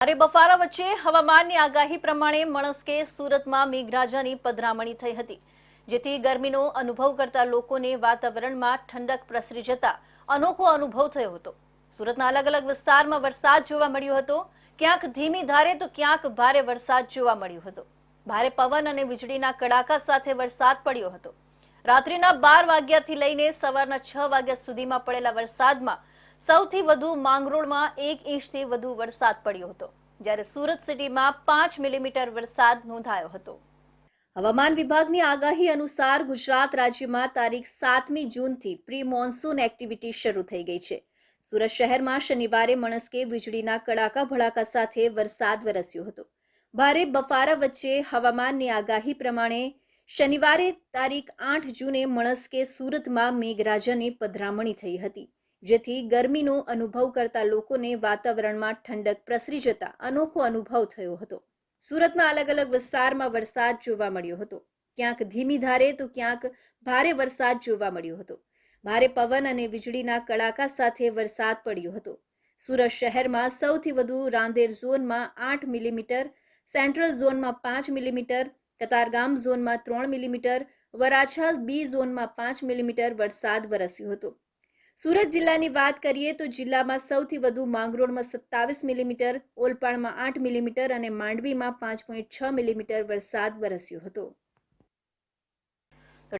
અરે બફારા વચ્ચે હવામાનની આગાહી પ્રમાણે મણસ્કે સુરતમાં મેઘરાજાની પધરામણી થઈ હતી. જેથી ગરમીનો અનુભવ કરતા લોકોને વાતાવરણમાં ઠંડક પ્રસરી જતા અનોખો અનુભવ થયો હતો. સુરતના અલગ અલગ વિસ્તારમાં વરસાદ જોવા મળ્યો હતો. ક્યાંક ધીમી ધારે તો ક્યાંક ભારે વરસાદ જોવા મળ્યો હતો. ભારે પવન અને વીજળીના કડાકા સાથે વરસાદ પડ્યો હતો. રાત્રિના બાર વાગ્યાથી લઈને સવારના છ વાગ્યા સુધીમાં પડેલા વરસાદમાં સૌથી વધુ માંગરોળમાં એક ઇંચથી વધુ વરસાદ પડ્યો હતો, જ્યારે સુરત સિટીમાં પાંચ મિલીમીટર વરસાદ નોંધાયો હતો. હવામાન વિભાગની આગાહી અનુસાર ગુજરાત રાજ્યમાં તારીખ સાતમી જૂનથી પ્રી મોન્સૂન એક્ટિવિટી શરૂ થઈ ગઈ છે. સુરત શહેરમાં શનિવારે મણસ્કે વીજળીના કડાકા ભડાકા સાથે વરસાદ વરસ્યો હતો. ભારે બફારા વચ્ચે હવામાનની આગાહી પ્રમાણે શનિવારે તારીખ આઠ જૂને મણસ્કે સુરતમાં મેઘરાજાની પધરામણી થઈ હતી. જેથી ગરમીનો અનુભવ કરતા લોકોને વાતાવરણમાં ઠંડક પ્રસરી જતા અનોખો અનુભવ થયો હતો. સુરતના અલગ અલગ વિસ્તારમાં વરસાદ જોવા મળ્યો હતો. ક્યાંક ધીમી ધારે તો ક્યાંક ભારે વરસાદ જોવા મળ્યો હતો. ભારે પવન અને વીજળીના કડાકા સાથે વરસાદ પડ્યો હતો. સુરત શહેરમાં સૌથી વધુ રાંદેર ઝોનમાં આઠ મિલીમીટર, સેન્ટ્રલ ઝોનમાં પાંચ મિલીમીટર, કતારગામ ઝોનમાં ત્રણ મિલીમીટર, વરાછા બી ઝોનમાં પાંચ મિલીમીટર વરસાદ વરસ્યો હતો. સુરત જિલ્લાની વાત કરીએ તો જિલ્લામાં સૌથી વધુ માંગરોળમાં સત્તાવીસ મિલીમીટર, ઓલપાડમાં આઠ મિલીમીટર અને માંડવીમાં પાંચ પોઈન્ટ છ મિલીમીટર વરસાદ વરસ્યો હતો.